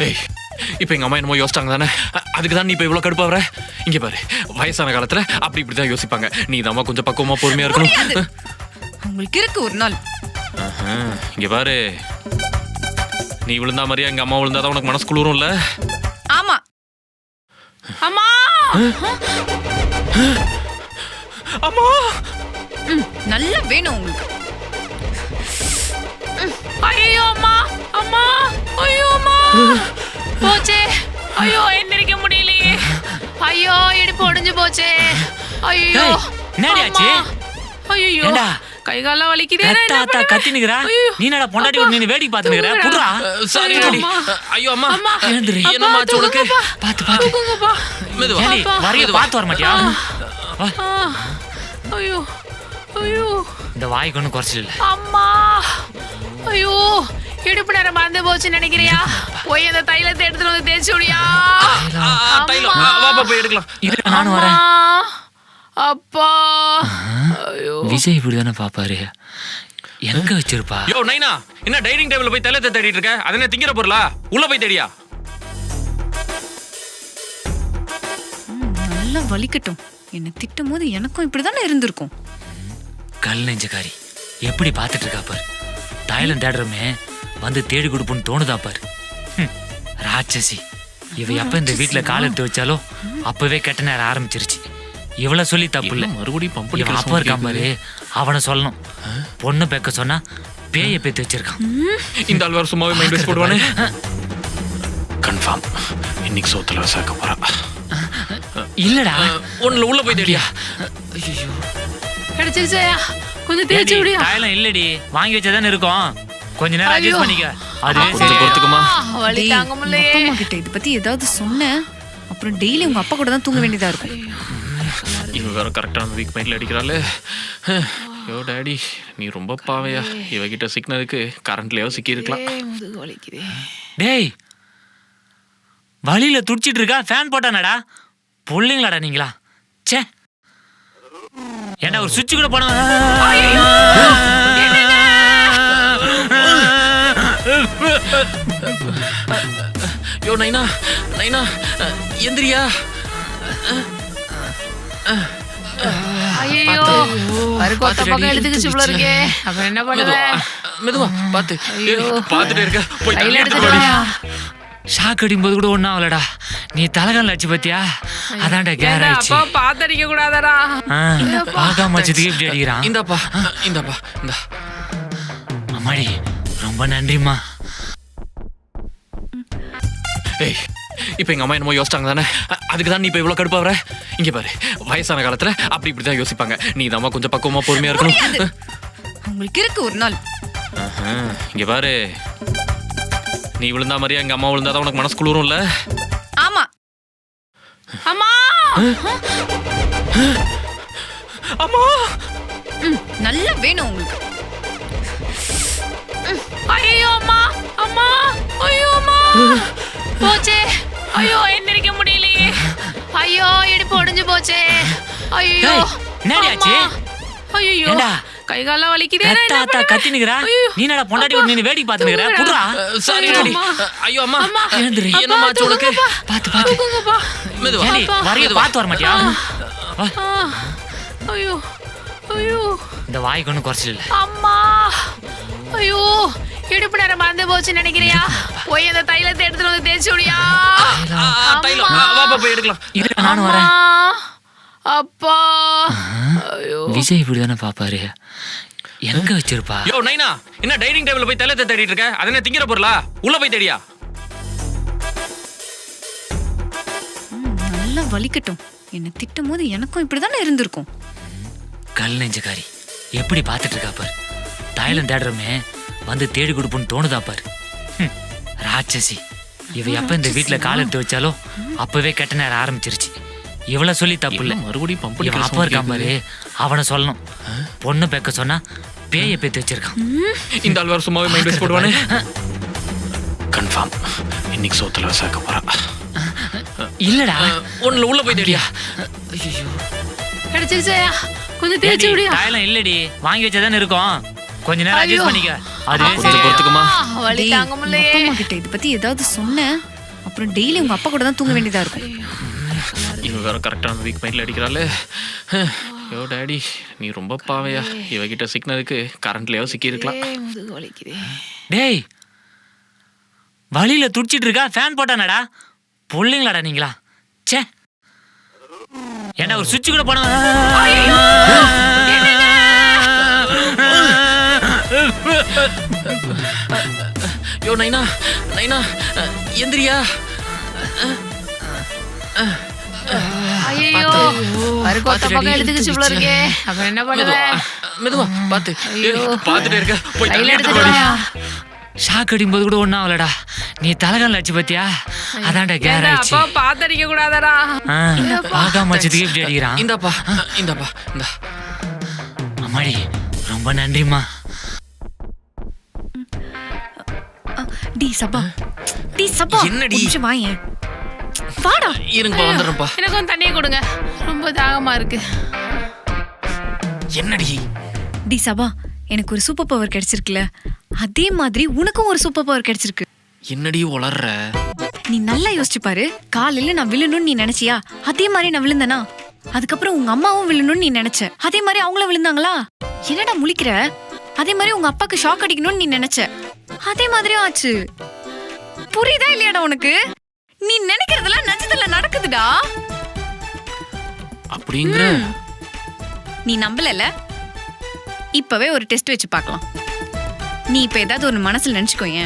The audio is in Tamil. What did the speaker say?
ஏய் இப்போ எங்க அம்மா என்னமோ யோசிச்சாங்க தானே? அதுக்கு தான் நீ இப்போ இவ்வளோ கடுப்பாவற இங்க பாரு வயசான காலத்துல அப்படி இப்படி தான் யோசிப்பாங்க. நீ தான் கொஞ்சம் பக்குவமா பொறுமையா முடியாது. இருக்கணும் உங்களுக்கு இருக்கு ஒரு நாள். இங்க பாரு. நீ விழுந்தா மாதிரியா? எங்க அம்மா விழுந்தாதான் உனக்கு மனசு குளிரும்ல ஆமா. அம்மா! அம்மா! நல்லா வேணும் உங்களுக்கு. ஐயோ அம்மா! அம்மா! போச்சே. ஐயோ எந்திரிக்க முடியலையே. ஐயோ இடுப்பு ஒடிஞ்சு போச்சே. ஐயோ ஏய், என்னடி ஆச்சு? ஐயோ ஏண்டா? கை காலம் வலிக்குதே என்ன அத்தா நீ என்னடா பொண்டாட்டி அப்பா, நீ வேடிக்கை தூங்குடா. புடுறா? சாரி ஐயோ, டாடி அம்மா. ஐயோ அம்மா. எழுந்துரு. என்னம்மா ஆச்சு உனக்கு. பார்த்து பார்த்து. தூங்குங்கப்பா. மெதுவா. ஏண்டி. வரைய. பார்த்து வர மாட்டியா? ஐயோ ஐயோ. இந்த வாய்க்கு ஒன்றும் குறைச்சல் அம்மா. ஐயோ இடுப்பு நேரம் மறந்து போச்சுன்னு நினைக்கிறியா? போய் அந்த தைலத்தை எடுத்துட்டு வந்து தேய்ச்சி விடியா? ஆ, ஆ, தைலம். வாப்பா போய் எடுக்கலாம். இரு நானும் வரேன். அப்பா. ஐயோ. விஜய் இப்படி தானே பாப்பாரு. எங்க வச்சிருப்பா? யோ நைனா என்ன டைனிங் டேபிள்ல போய் தைலத்தை தேடிட்டு இருக்க? அது என்ன திங்கிற பொருளா? உள்ள போய் தேடியா? நல்லா வலிக்கட்டும். என்ன திட்டும் போது எனக்கும் இப்படிதானே இருந்திருக்கும். கல் நெஞ்சக்காரி எப்படி பார்த்துட்டு இருக்கா பாரு? தைலம் தேடுறோமே. வந்து தேடி கொடுப்போன்னு தோணுதா பாரு. ஹம், ராட்சசி. இவ எப்ப இந்த வீட்டுல கால் எடுத்து வச்சாலோ அப்பவே கெட்ட நேரம் ஆரம்பிச்சிருச்சு. இவ்வளவு சொல்லி தப்பு இல்ல. மறுபடியும் பம்ப் இவன் அப்பா இருக்கான் பாரு. அவனை சொல்லணும். பொண்ணு பெக்க சொன்னா பேய பேத்து வச்சிருக்கான். இந்த ஆள் சும்மாவே மைண்ட் வேஸ்ட் போடுவானே. கன்ஃபார்ம் இன்னைக்கு சோத்துல சேர்க்க போறா. இல்லடா. ஒண்ணுல உள்ள போய் தேடியா? ஐயோ கிடைச்சிருச்சா. கொஞ்சம் தேய்ச்சி விடியா? இல்லடி. வாங்கி வச்சதானே இருக்கும். கொஞ்ச நேரம். அட்ஜஸ்ட் பண்ணிக்க. அதுவே சரி பொறுத்துக்குமா? வலி தாங்க முடியலையே அம்மா கிட்ட இதை பத்தி ஏதாவது சொன்னேன் அப்புறம் டெய்லி உங்க அப்பா கூட தான் தூங்க வேண்டியதா இருக்கும். இவ வேற கரெக்டான வீக் மைண்ட்ல அடிக்கிறாளே. யோ டாடி நீ ரொம்ப பாவையா. இவகிட்ட சிக்கினதுக்கு கரண்ட்லயோ சிக்கி இருக்கலாம் ஏய், முதுகு வலிக்குதே. டேய் வழியில துடிச்சிட்டு இருக்கா? ஃபேன் போட்டானடா. புள்ளைங்களாடா நீங்களா? ச்சே. ஏன்டா ஒரு சுவிட்ச் கூட போன யோ நைனா நைனா எந்திரியா. ஐயோ பருக்கோத்த பக்கம் எடுத்துக்கிச்சு போல இருக்கே அப்புறம் என்ன பண்ணுவேன் மெதுவா பாத்து ஐயோ. பாத்துட்டே இருக்க. போய் கையில தண்ணி எடுத்து எடுத்துட்டு வாடி. வா. ஷாக் அடிக்கும்போது கூட ஒன்றும் ஆகலடா. நீ தலகால அடிச்சு பத்தியா? அதான்டா கேர் ஆயிடுச்சு. பாத்தடிக்க கூடாதடா. வச்சதுக்கு இப்படி அடிக்கிறான். இந்தாப்பா. இந்தாப்பா இந்தா. அம்மாடி ரொம்ப நன்றிம்மா. ஏய் இப்போ எங்க அம்மா என்னமோ யோசிச்சாங்க தானே? அதுக்கு தான் நீ இப்போ இவ்வளோ கடுப்பாவற இங்க பாரு வயசான காலத்துல அப்படி இப்படி தான் யோசிப்பாங்க. நீ தான் கொஞ்சம் பக்குவமா பொறுமையா இருக்கணும். உங்களுக்கு இருக்கு ஒரு நாள். இங்க பாரு. நீ விழுந்தா மாதிரியா எங்க அம்மா விழுந்தாதான் உனக்கு மனசு குளிரும்ல ஆமா. அம்மா! அம்மா! நல்லா வேணும் உங்களுக்கு. ஐயோ அம்மா. அம்மா. ஐயோ அம்மா. போச்சே. ஐயோ எந்திரிக்க முடியலையே. ஐயோ இடுப்பு ஒடிஞ்சு போச்சே. ஐயோ என்னடி ஆச்சு? ஐயோ? கை காலம் வலிக்குதே. நான் கத்தா நீ என்னடா பொண்டாட்டி அப்பா, நீ வேடிக்கை. புடுறா சாரி ஐயோ, டாடி அம்மா. ஐயோ அம்மா. அம்மா. எழுந்துரு. அப்பா, என்னம்மா ஆச்சு உனக்கு. மெதுவா. வரைய. பார்த்து வர மாட்டியா? ஐயோ. ஐயோ. இந்த வாய்க்கு ஒன்றும் குறைச்சல் இல்லை. அம்மா. ஐயோ. இடுப்பு நேரம் மறந்து போச்சுன்னு நினைக்கிறியா? போய் அந்த தைலத்தை எடுத்துட்டு வந்து தேய்ச்சி விடியா? ஆ, ஆ, தைலம். வாப்பா போய் எடுக்கலாம். இரு நானும் வரேன். அப்பா. ஐயோ. விஜய் இப்படி தானே பாப்பாரு? எங்க வச்சிருப்பா? யோ நைனா என்ன டைனிங் டேபிள்ல போய் தைலத்தை தேடிட்டு இருக்க? அது என்ன திங்கிற பொருளா? உள்ள போய் தேடியா? நல்லா வலிக்கட்டும். என்ன திட்டும் போது எனக்கும் இப்படிதானே இருந்திருக்கும். கல் நெஞ்சக்காரி எப்படி பார்த்துட்டு இருக்கா பாரு? தைலம் தேடுறோமே. வந்து தேடி கொடுப்போன்னு தோணுதா பாரு. ஹம், ராட்சசி. இவ எப்ப இந்த வீட்டுல கால் எடுத்து வச்சாலோ அப்பவே கெட்ட நேரம் ஆரம்பிச்சிருச்சு. இவ்வளவு சொல்லி தப்பு இல்ல. மறுபடியும் பம்ப் இவன் அப்பா இருக்கான் பாரு. அவனை சொல்லணும். பொண்ணு பெக்க சொன்னா பேய பேத்து வச்சிருக்கான். இந்த ஆள் வேற சும்மாவே மைண்ட் வேஸ்ட் போடுவானே. கன்ஃபார்ம் இன்னைக்கு சோத்துல சேர்க்க போறா. இல்லடா. ஒண்ணுல உள்ள போய் தேடியா? ஐயோ. கிடைச்சிருச்சா. கொஞ்சம் தேய்ச்சி விடியா? தைலம் இல்லடி. வாங்கி வச்சதானே இருக்கும். கொஞ்ச நேரம் ஐயோ. அட்ஜஸ்ட் பண்ணிக்க. அதுவே கொஞ்சம் பொறுத்துக்குமா? வலி டேய், தாங்க உங்க முடியலையே அப்பா அம்மா கிட்ட இதை பத்தி ஏதாவது சொன்ன? அப்புறம் டெய்லி உங்க அப்பா கூட தான் தூங்க வேண்டியதா இருக்கும். இவ வேற கரெக்டான வீக் மைண்ட்ல அடிக்கிறாளே. யோ டாடி நீ ரொம்ப பாவையா. இவகிட்ட சிக்கினதுக்கு கரண்ட்லயோ சிக்கி இருக்கலாம் ஏய், முதுகு வலிக்குது. டேய் வழியில துடிச்சிட்டு இருக்கா? ஃபேன் போட்டானடா. பொல்லிங்களாடா நீங்களா? ச்சே. ஏன்டா ஒரு சுவிட்ச் கூட போன யோ நைனா நைனா எந்திரியா. ஐயோ பக்கம் எடுத்துக்கிச்சு இருக்கே. என்ன பண்ணுவேன் மெதுவா பாத்து பாத்துட்டே இருக்க. போய் கையில தள்ளி எடுத்துட்டு எடுத்துட்டு வாடி. வா. ஷாக் அடிக்கும்போது கூட ஒன்றும் ஆகலடா. நீ தலைகால் அடிச்சு பாத்தியா? அதான்டா கேர் அப்பா பாத்தடிக்க கூடாதடா. ஆ, பார்க்காம வச்சதுக்கு இப்படி அடிக்கிறான்? இந்தாப்பா இந்தா. அம்மாடி ரொம்ப நன்றிம்மா. சபா. டி சபா என்னடி? நிமிஷம் வாயேன் வாடா. இருங்கப்பா வந்துடுறேன்ப்பா. எனக்கும் தண்ணியை கொடுங்க. ரொம்ப தாகமா இருக்கு. என்னடி? டி சபா எனக்கு ஒரு சூப்பர் பவர் கிடைச்சிருக்குல அதே மாதிரி உனக்கும் ஒரு சூப்பர் பவர் கிடைச்சிருக்கு. என்னடி உளர்ற? நீ நல்லா யோசிச்சு பாரு. காலையில நான் விழணும்னு நீ நினைச்சியா? அதே மாதிரி நான் விழுந்தனா? அதுக்கப்புறம் உங்க அம்மாவும் விழணும்னு நீ நினைச்ச. அதே மாதிரி அவங்களும் விழுந்தாங்களா? என்னடா முழிக்கிற? அதே மாதிரி உங்க அப்பாக்கு ஷாக் அடிக்கணும்னு நீ நினைச்ச. அதே மாதிரியும் ஆச்சு புரியுதா இல்லையாடா உனக்கு? நீ நினைக்கிறதெல்லாம் நஞ்சத்துல நடக்குதுடா. அப்படிங்கிற நீ நம்பலல இப்பவே ஒரு டெஸ்ட் வச்சு பார்க்கலாம். நீ இப்ப ஏதாவது ஒரு மனசுல நினைச்சுக்கோயேன்